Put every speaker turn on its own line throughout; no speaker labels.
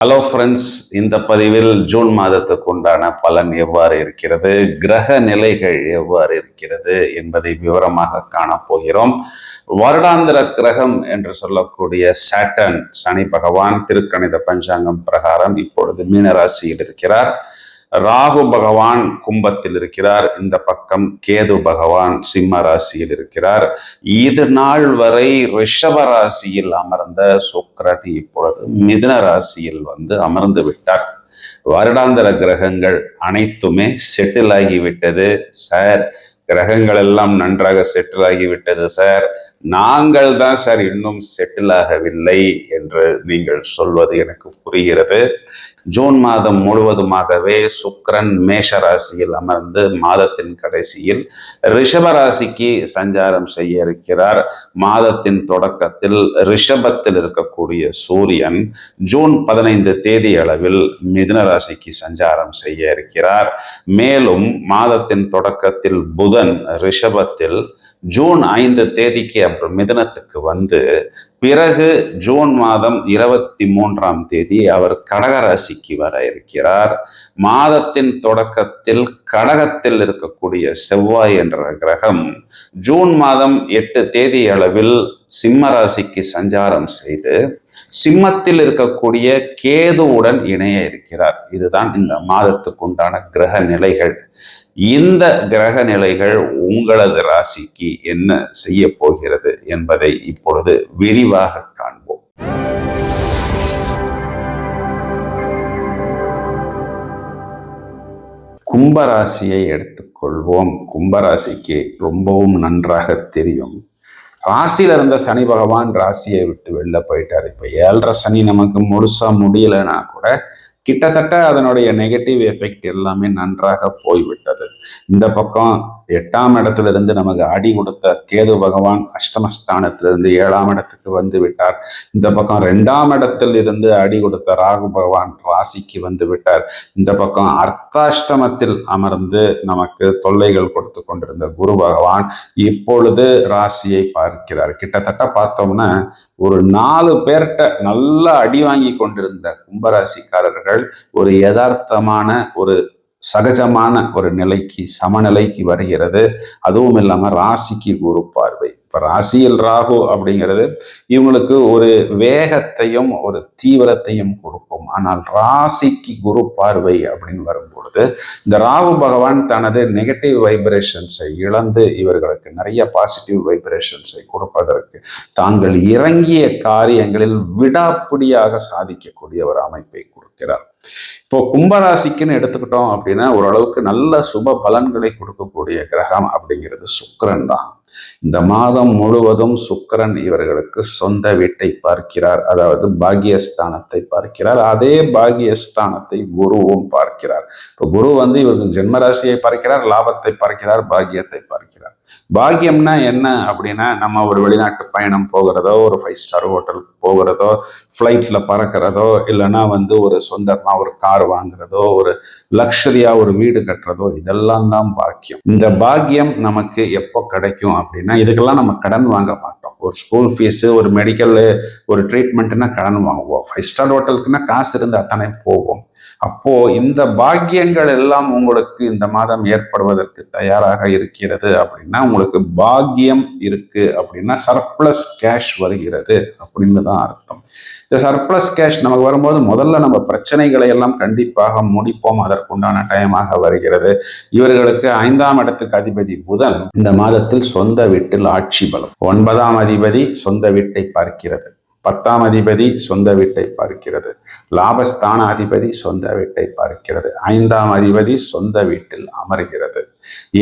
Hello friends இந்த பதிவில் June மாதத்துக்கு உண்டான பலன் எவ்வாறு இருக்கிறது? கிரக நிலைகள் எவ்வாறு இருக்கிறது என்பதை விவரமாக காணப்போகிறோம் வருடாந்திர கிரகம் என்று சொல்லக்கூடிய சாட்டன் சனி பகவான் திருக்கணித பஞ்சாங்கம் பிரகாரம் இப்பொழுது மீனராசியில் இருக்கிறார். ராகு பகவான் கும்பத்தில் இருக்கிறார். இந்த பக்கம் கேது பகவான் சிம்ம ராசியில் இருக்கிறார். இது நாள் வரை ரிஷப ராசியில் அமர்ந்த சுக்கிரன் இப்பொழுது மிதுன ராசியில் வந்து அமர்ந்து விட்டார். வருடாந்திர கிரகங்கள் அனைத்துமே செட்டில் ஆகிவிட்டது சார் கிரகங்கள் எல்லாம் நன்றாக செட்டில் ஆகிவிட்டது சார் நாங்கள் தான் சார் இன்னும் செட்டில் ஆகவில்லை என்று நீங்கள் சொல்வது எனக்கு புரிகிறது. ஜூன் மாதம் முழுவதுமாகவே சுக்ரன் மேஷ ராசியில் அமர்ந்து மாதத்தின் கடைசியில் ரிஷபராசிக்கு சஞ்சாரம் செய்ய இருக்கிறார். மாதத்தின் தொடக்கத்தில் ரிஷபத்தில் இருக்கக்கூடிய சூரியன் ஜூன் பதினைந்து தேதி அளவில் மிதுன ராசிக்கு சஞ்சாரம் செய்ய இருக்கிறார். மேலும் மாதத்தின் தொடக்கத்தில் புதன் ரிஷபத்தில் ஜூன் ஐந்து தேதிக்கு அப்புறம் மிதனத்துக்கு வந்து பிறகு ஜூன் மாதம் இருபத்தி மூன்றாம் தேதி அவர் கடகராசிக்கு வர இருக்கிறார். மாதத்தின் தொடக்கத்தில் கடகத்தில் இருக்கக்கூடிய செவ்வாய் என்ற கிரகம் ஜூன் மாதம் எட்டு தேதி அளவில் சிம்ம ராசிக்கு சஞ்சாரம் செய்து சிம்மத்தில் இருக்கக்கூடிய கேதுவுடன் இணைய இருக்கிறார். இதுதான் இந்த மாதத்துக்கு உண்டான கிரக நிலைகள். இந்த கிரக நிலைகள் உங்களது ராசிக்கு என்ன செய்ய போகிறது என்பதை இப்பொழுது விரிவாக காண்போம். கும்பராசியை எடுத்துக்கொள்வோம். கும்பராசிக்கு ரொம்பவும் நன்றாக தெரியும். ராசியில இருந்த சனி பகவான் ராசியை விட்டு வெளில போயிட்டார். இப்ப ஏழரை சனி நமக்கு முழுசா முடியலைன்னா கூட கிட்டத்தட்ட அதனுடைய நெகட்டிவ் எஃபெக்ட் எல்லாமே நன்றாக போய்விட்டது. இந்த பக்கம் எட்டாம் இடத்திலிருந்து நமக்கு அடி கொடுத்த கேது பகவான் அஷ்டமஸ்தானத்திலிருந்து ஏழாம் இடத்துக்கு வந்து விட்டார். இந்த பக்கம் ரெண்டாம் இடத்தில் இருந்து அடி கொடுத்த ராகு பகவான் ராசிக்கு வந்து விட்டார். இந்த பக்கம் அர்த்தாஷ்டமத்தில் அமர்ந்து நமக்கு தொல்லைகள் கொடுத்து கொண்டிருந்த குரு பகவான் இப்பொழுது ராசியை பார்க்கிறார். கிட்டத்தட்ட பார்த்தோம்னா ஒரு நாலு பேர்கிட்ட நல்லா அடி வாங்கி கொண்டிருந்த கும்பராசிக்காரர்கள் ஒரு யதார்த்தமான ஒரு சகஜமான ஒரு நிலைக்கு சமநிலைக்கு வருகிறது. அதுவும் இல்லாமல் ராசிக்கு குரு பார்வை. இப்போ ராசியில் ராகு அப்படிங்கிறது இவங்களுக்கு ஒரு வேகத்தையும் ஒரு தீவிரத்தையும் கொடுக்கும். ஆனால் ராசிக்கு குரு பார்வை அப்படின்னு வரும்பொழுது இந்த ராகு பகவான் தனது நெகட்டிவ் வைப்ரேஷன்ஸை இழந்து இவர்களுக்கு நிறைய பாசிட்டிவ் வைப்ரேஷன்ஸை கொடுப்பதற்கு தாங்கள் இறங்கிய காரியங்களில் விடாப்பிடியாக சாதிக்கக்கூடிய ஒரு அமைப்பை இருக்கிறார் இப்போ கும்பராசிக்குன்னு எடுத்துக்கிட்டோம் அப்படின்னா ஓரளவுக்கு நல்ல சுப பலன்களை கொடுக்கக்கூடிய கிரகம் அப்படிங்கிறது சுக்கரன் தான். இந்த மாதம் முழுவதும் சுக்கரன் இவர்களுக்கு சொந்த வீட்டை பார்க்கிறார். அதாவது பாகியஸ்தானத்தை பார்க்கிறார். அதே பாகியஸ்தானத்தை குருவும் பார்க்கிறார். இப்போ குரு வந்து இவருக்கு ஜென்மராசியை பார்க்கிறார் லாபத்தை பார்க்கிறார் பாக்கியத்தை பார்க்கிறார். பாகியம்னா என்ன அப்படின்னா நம்ம ஒரு வெளிநாட்டு பயணம் போகிறதோ ஒரு ஃபைவ் ஸ்டார் ஹோட்டலுக்கு போகிறதோ ஃப்ளைட்டில் பறக்கிறதோ இல்லைன்னா வந்து ஒரு சொந்தமா ஒரு கார் வாங்குறதோ ஒரு லக்ஷரியா ஒரு வீடு கட்டுறதோ இதெல்லாம் தான் பாக்கியம் இந்த பாக்கியம் நமக்கு எப்போ கிடைக்கும் அப்படின்னா இதுக்கெல்லாம் நம்ம கடன் வாங்க மாட்டோம். ஒரு ஸ்கூல் ஃபீஸு ஒரு மெடிக்கல் ஒரு ட்ரீட்மெண்ட்டுனா கடன் வாங்குவோம். ஃபைவ் ஸ்டார் ஹோட்டலுக்குன்னா காசு இருந்தால் தானே போவோம் அப்போ இந்த பாக்கியங்கள் எல்லாம் உங்களுக்கு இந்த மாதம் ஏற்படுவதற்கு தயாராக இருக்கிறது அப்படின்னா உங்களுக்கு பாக்கியம் இருக்கு அப்படின்னா சர்ப்ளஸ் கேஷ் வருகிறது அப்படின்னு தான் அர்த்தம். இந்த சர்ப்ளஸ் கேஷ் நமக்கு வரும்போது முதல்ல நம்ம பிரச்சனைகளை எல்லாம் கண்டிப்பாக முடிப்போம். அதற்குண்டான டைமாக வருகிறது. இவர்களுக்கு ஐந்தாம் இடத்துக்கு அதிபதி புதன் இந்த மாதத்தில் சொந்த வீட்டில் ஆட்சி பலம். ஒன்பதாம் அதிபதி சொந்த வீட்டை பார்க்கிறது. பத்தாம் அதிபதி சொந்த வீட்டை பார்க்கிறது. லாபஸ்தான அதிபதி சொந்த வீட்டை பார்க்கிறது. ஐந்தாம் அதிபதி சொந்த வீட்டில் அமர்கிறது.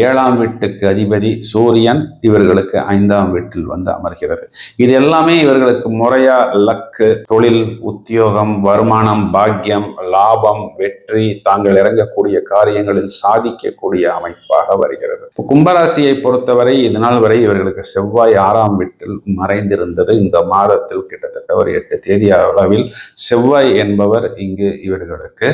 ஏழாம் வீட்டுக்கு அதிபதி சூரியன் இவர்களுக்கு ஐந்தாம் வீட்டில் வந்து அமர்கிறது. இது எல்லாமே இவர்களுக்கு முறையா லக்கு தொழில் உத்தியோகம் வருமானம் பாக்கியம் லாபம் வெற்றி தாங்கள் இறங்கக்கூடிய காரியங்களில் சாதிக்கக்கூடிய அமைப்பாக வருகிறது. கும்பராசியை பொறுத்தவரை இதனால் வரை இவர்களுக்கு செவ்வாய் ஆறாம் வீட்டில் மறைந்திருந்தது. இந்த மாதத்தில் கிட்டத்தட்ட ஒரு எட்டு தேதி அளவில் செவ்வாய் என்பவர் இங்கு இவர்களுக்கு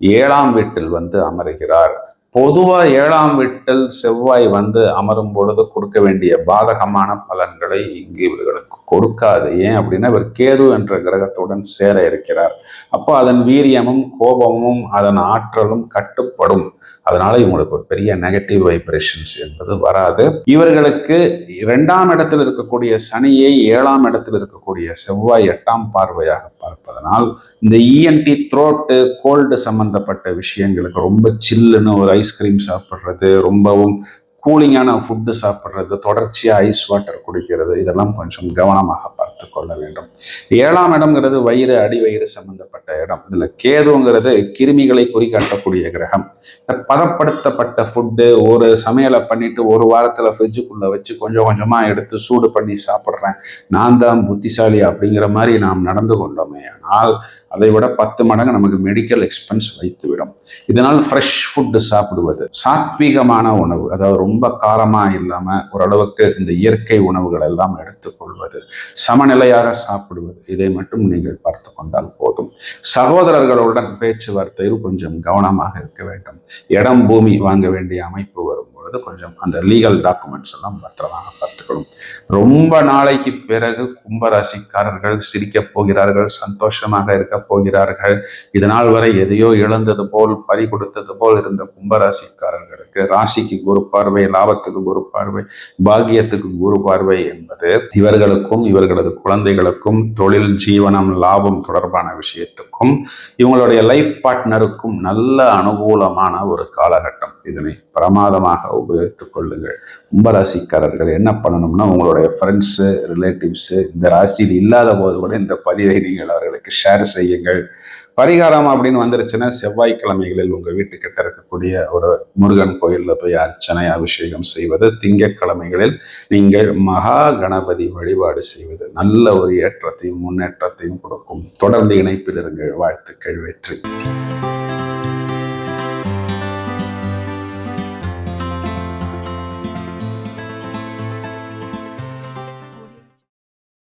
ஏழாம் வீட்டில் வந்து அமர்கிறார். பொதுவாக ஏழாம் வீட்டில் செவ்வாய் வந்து அமரும் பொழுது கொடுக்க வேண்டிய பாதகமான பலன்களை இங்கு இவர்களுக்கு கொடுக்காது. ஏன் அப்படின்னா இவர் கேது என்ற கிரகத்துடன் சேர இருக்கிறார். அப்போ அதன் வீரியமும் கோபமும் அதன் ஆற்றலும் கட்டுப்படும். அதனால இவங்களுக்கு ஒரு பெரிய நெகட்டிவ் வைப்ரேஷன்ஸ் என்பது வராது. இவர்களுக்கு இரண்டாம் இடத்தில் இருக்கக்கூடிய சனியை ஏழாம் இடத்தில் இருக்கக்கூடிய செவ்வாய் எட்டாம் பார்வையாக பார்ப்பதனால் இந்த இஎன்டி த்ரோட்டு கோல்டு சம்பந்தப்பட்ட விஷயங்களுக்கு ரொம்ப சில்லுன்னு ஒரு ஐஸ்கிரீம் சாப்பிட்றது ரொம்பவும் கூலிங்கான ஃபுட்டு சாப்பிட்றது தொடர்ச்சியாக ஐஸ் வாட்டர் குடிக்கிறது இதெல்லாம் கொஞ்சம் கவனமாக பார்த்து கொள்ள வேண்டும். ஏழாம் இடம்ங்கிறது வயிறு அடி வயிறு சம்பந்தப்பட்ட இடம். இதில் கேதுங்கிறது கிருமிகளை குறிகாட்டக்கூடிய கிரகம். இந்த பதப்படுத்தப்பட்ட ஃபுட்டு ஒரு சமையலை பண்ணிட்டு ஒரு வாரத்தில் ஃப்ரிட்ஜுக்குள்ளே வச்சு கொஞ்சம் கொஞ்சமாக எடுத்து சூடு பண்ணி சாப்பிட்றேன். நான் தான் புத்திசாலி அப்படிங்கிற மாதிரி நாம் நடந்து கொண்டோமே ஆனால் அதை விட பத்து மடங்கு நமக்கு மெடிக்கல் எக்ஸ்பென்ஸ் வைத்துவிடும். இதனால் ஃப்ரெஷ் ஃபுட்டு சாப்பிடுவது சாத்வீகமான உணவு. அதாவது ரொம்ப காரமாக இல்லாமல் ஓரளவுக்கு இந்த இயற்கை உணவுகள் எல்லாம் எடுத்துக்கொள்வது. சமநிலையாக சாப்பிடுவது. இதை மட்டும் நீங்கள் பார்த்து கொண்டால் போதும். சகோதரர்களுடன் பேச்சுவார்த்தையில் கொஞ்சம் கவனமாக இருக்க வேண்டும். இடம் பூமி வாங்க வேண்டிய அமைப்பு வரும். பொழுது கொஞ்சம் அந்த லீகல் டாக்குமெண்ட்ஸ் எல்லாம் பத்திரமாக பார்த்துக்கணும். ரொம்ப நாளைக்கு பிறகு கும்பராசிக்காரர்கள் சிரிக்கப் போகிறார்கள் சந்தோஷமாக இருக்க போகிறார்கள். இதனால் வரை எதையோ இழந்தது போல் பறி கொடுத்தது போல் இருந்த கும்பராசிக்காரர்களுக்கு ராசிக்கு குரு பார்வை லாபத்துக்கு குரு பார்வை பாக்கியத்துக்கு குரு பார்வை என்பது இவர்களுக்கும் இவர்களது குழந்தைகளுக்கும் தொழில் ஜீவனம் லாபம் தொடர்பான விஷயத்துக்கும் இவங்களுடைய லைஃப் பார்ட்னருக்கும் நல்ல அனுகூலமான ஒரு காலகட்டம். இதனை பிரமாதமாக உபயோகித்துக் கொள்ளுங்கள். கும்பராசிக்காரர்கள் என்ன பண்ணணும்னா உங்களுடைய ஃப்ரெண்ட்ஸு ரிலேட்டிவ்ஸு இந்த ராசியில் இல்லாத போது கூட இந்த பதிவை நீங்கள் அவர்களுக்கு ஷேர் செய்யுங்கள். பரிகாரம் அப்படின்னு வந்துருச்சுன்னா செவ்வாய்க்கிழமைகளில் உங்கள் வீட்டுக்கிட்ட இருக்கக்கூடிய ஒரு முருகன் கோயிலில் போய் அர்ச்சனை அபிஷேகம் செய்வது திங்கட்கிழமைகளில் நீங்கள் மகா கணபதி வழிபாடு செய்வது நல்ல ஒரு ஏற்றத்தையும் முன்னேற்றத்தையும் கொடுக்கும். தொடர்ந்து இணைப்பில் இருங்கள். வாழ்த்துக்கள் வெற்றி.